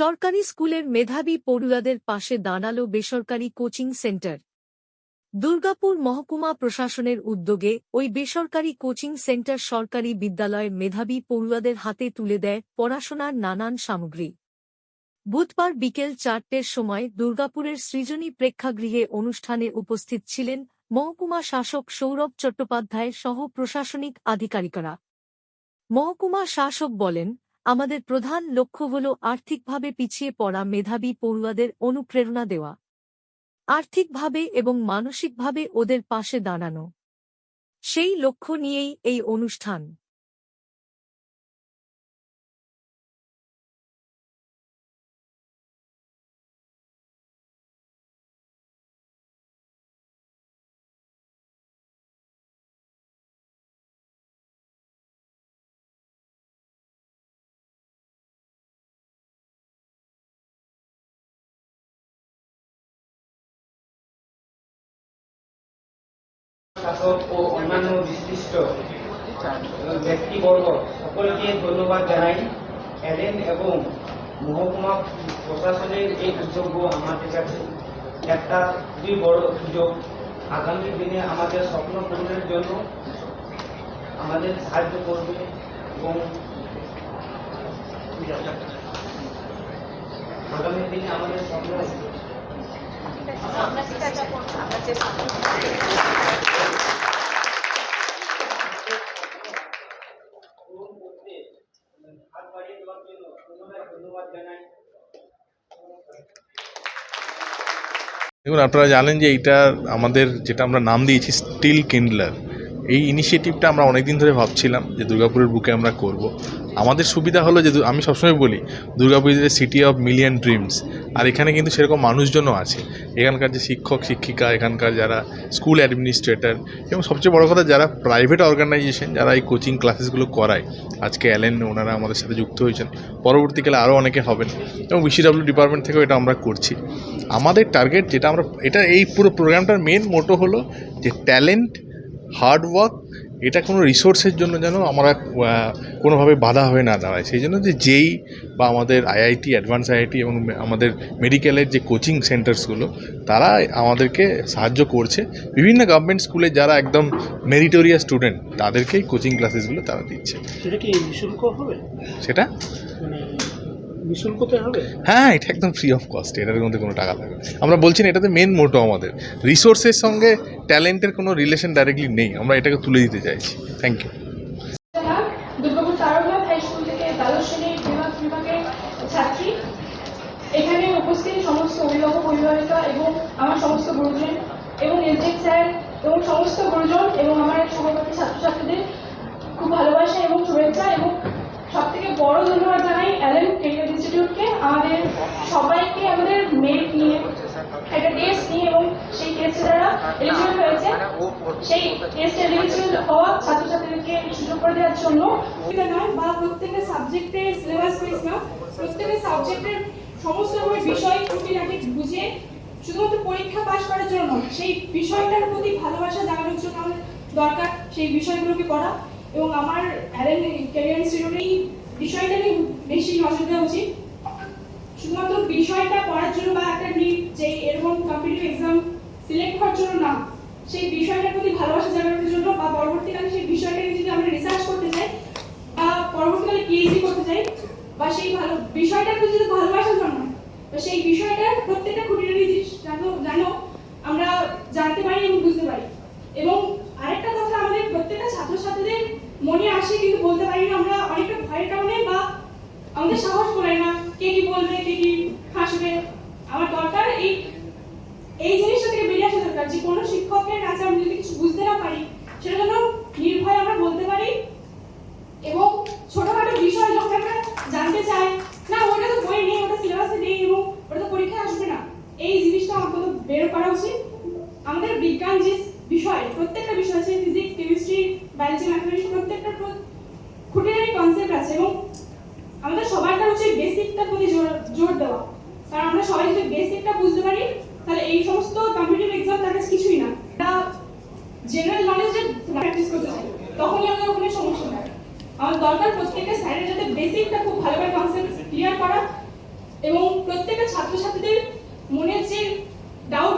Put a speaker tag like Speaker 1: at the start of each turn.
Speaker 1: সরকারি স্কুলের মেধাবী পড়ুয়াদের পাশে দাঁড়াল বেসরকারি কোচিং সেন্টার। দুর্গাপুর মহকুমা প্রশাসনের উদ্যোগে ওই বেসরকারি কোচিং সেন্টার সরকারি বিদ্যালয়ের মেধাবী পড়ুয়াদের হাতে তুলে দেয় পড়াশোনার নানান সামগ্রী। বুধবার বিকেল চারটের সময় দুর্গাপুরের সৃজনী প্রেক্ষাগৃহে অনুষ্ঠানে উপস্থিত ছিলেন মহকুমা শাসক সৌরভ চট্টোপাধ্যায় সহ প্রশাসনিক আধিকারিকরা। মহকুমা শাসক বলেন আমাদের প্রধান লক্ষ্য হল আর্থিকভাবে পিছিয়ে পড়া মেধাবী পড়ুয়াদের অনুপ্রেরণা দেওয়া। আর্থিকভাবে এবং মানসিকভাবে ওদের পাশে দাঁড়ানো। সেই লক্ষ্য নিয়েই এই অনুষ্ঠান।
Speaker 2: শাসক ও অন্যান্য বিশিষ্ট ব্যক্তিবর্গ সকলকে ধন্যবাদ জানাই। এলেন এবং মহকুমা প্রশাসনের এই উদ্যোগ আমাদের কাছে একটা খুবই বড় সুযোগ। আগামী দিনে আমাদের স্বপ্ন পূরণের জন্য আমাদের সাহায্য করবে এবং আগামী দিনে আমাদের স্বপ্ন
Speaker 3: দেখুন আপনারা জানেন যে এইটা আমাদের যেটা আমরা নাম দিয়েছি স্টিল কিন্ডলার। এই ইনিশিয়েটিভটা আমরা অনেকদিন ধরে ভাবছিলাম যে দুর্গাপুরের বুকে আমরা করব। আমাদের সুবিধা হলো যে আমি সবসময় বলি, Durgapur is city of million dreams আর এখানে কিন্তু সেরকম মানুষজনও আছে। এখানকার যে শিক্ষক, শিক্ষিকা, এখানকার যারা স্কুল অ্যাডমিনিস্ট্রেটর এবং সবচেয়ে বড় কথা যারা প্রাইভেট অর্গানাইজেশন যারা এই কোচিং ক্লাসেসগুলো করায়, আজকে অ্যালেন ওনারা আমাদের সাথে যুক্ত হয়েছেন। পরবর্তীকালে আরও অনেকে হবেন এবং বিসিডাব্লিউ ডিপার্টমেন্ট থেকেও এটা আমরা করছি। আমাদের টার্গেট যেটা আমরা, এটা এই পুরো প্রোগ্রামটার মেন মোটো হলো যে ট্যালেন্ট হার্ড ওয়ার্ক এটা কোনো রিসোর্সের জন্য যেন আমরা কোনোভাবে বাধা হয়ে না দাঁড়ায়। সেই জন্য যে যেই বা আমাদের আইআইটি অ্যাডভান্স আইআইটি এবং আমাদের মেডিকেলের যে কোচিং সেন্টার্সগুলো তারা আমাদেরকে সাহায্য করছে। বিভিন্ন গভর্নমেন্ট স্কুলে যারা একদম মেরিটোরিয়া স্টুডেন্ট তাদেরকেই কোচিং ক্লাসেসগুলো তারা দিচ্ছে।
Speaker 4: সেটা কি নিঃশুল্ক হবে?
Speaker 3: সেটা?
Speaker 4: হবে?
Speaker 3: হ্যাঁ এটা একদম ফ্রি অফ কস্ট এটার মধ্যে কোনো টাকা লাগবে আমরা বলছি না এটাতে মেন মোটো আমাদের। রিসোর্সের সঙ্গে ট্যালেন্টের কোনো রিলেশন ডাইরেক্টলি নেই। আমরা এটাকে তুলে দিতে চাইছি। Thank you
Speaker 5: Durgapur Tarakanath high school থেকে দ্বাদশ শ্রেণির বিভাগ বিভাগের ছাত্রী। এখানে উপস্থিত সমস্ত অভিভাবক অভিভাবিকা এবং আমার সমস্ত গুরুজন এবং স্যার এবং সমস্ত গুরুজন এবং আমার সহপাঠী ছাত্রছাত্রীদের খুব ভালোবাসা এবং শুভেচ্ছা এবং সব থেকে বড় ধন্যবাদ জানাই অ্যালেন ক্রিকেট ইনস্টিটিউটকে আমাদের সবাইকে আমাদের মেরিট নিয়ে একটা টেস্ট নিয়ে এবং সেই টেস্টে যারা এলিজিবল হয়েছে, সেই টেস্ট এলিজিবল হওয়া ছাত্রছাত্রীদেরকে সুযোগ করে দেওয়ার জন্য নয়, বা প্রত্যেকটা সাবজেক্টের সিলেবাস ওয়াইজ না, প্রত্যেকটা সাবজেক্টের সমস্ত রকমের বিষয় খুঁটিনাটি বুঝে শুধুমাত্র পরীক্ষা পাশ করার জন্য সেই বিষয়টার প্রতি ভালোবাসা জানানোর জন্য আমাদের দরকার সেই বিষয়গুলোকে পড়া। এবং আমার অ্যারেন ক্যারিয়ার ইনস্টিটিউটে এই বিষয়টা নিয়ে বেশি নজর দেওয়া উচিত। শুধুমাত্র বিষয়টা পড়ার জন্য বা একটা নিট যে এরকম কম্পিটিটিভ এক্সাম হওয়ার জন্য না। সেই বিষয়টার প্রতি ভালোবাসা জাগানোর জন্য বা পরবর্তীকালে সেই বিষয়টা নিয়ে যদি আমরা রিসার্চ করতে চাই বা পরবর্তীকালে পিএইচডি করতে চাই বা সেই ভালো বিষয়টার প্রতি যদি ভালোবাসা জন্মায়, তো সেই বিষয়টার প্রত্যেকটা খুঁটিনাটি জিনিস জানো জানো আমরা জানতে পারি এবং বুঝতে পারি। এবং আরেকটা কথা আমাদের প্রত্যেকটা ছাত্রছাত্রীদের মনে আসে কিন্তু বলতে পারি না আমরা অনেকটা ভয়ের কারণে বা আমাদের সাহস করে না কে কি বলবে, কে কি হাসবে আমার দরকার এই এই জিনিসটা থেকে দরকার। যে কোনো শিক্ষকের কাছে আমি যদি কিছু বুঝতে না পারি, সেটা যেন নির্ভয়ে আমরা বলতে পারি। এবং ছোটখাটো বিষয় যখন আমরা জানতে চাই, না, ওটা তো বই নেই, ওটা সিলেবাসে নেই, এবং ওটা তো পরীক্ষায় আসবে না। এই জিনিসটা অন্তত বের করা উচিত। আমাদের বিজ্ঞান যে বিষয়, প্রত্যেকটা বিষয় আছে ফিজিক্স কেমিস্ট্রি বায়োলজি ম্যাথমেটিক্স প্রত্যেকটা খুঁটিনাটি কনসেপ্ট আছে, এবং আমাদের সবাইকার উচিত বেসিকটা প্রতি জোর জোর দেওয়া কারণ আমরা সবাই যদি বেসিকটা বুঝতে পারি তাহলে এই সমস্ত কম্পিটিটিভ এক্সাম তার কাছে কিছুই না আমরা জেনারেল নলেজে প্র্যাকটিস করতে চাই তখনই আমাদের ওখানে সমস্যা হয় আমার দরকার প্রত্যেকটা স্যারের যাতে বেসিকটা খুব ভালোভাবে কনসেপ্ট ক্লিয়ার করা এবং প্রত্যেকটা ছাত্রছাত্রীদের মনের যে ডাউট